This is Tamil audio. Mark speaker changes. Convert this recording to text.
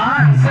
Speaker 1: Hans.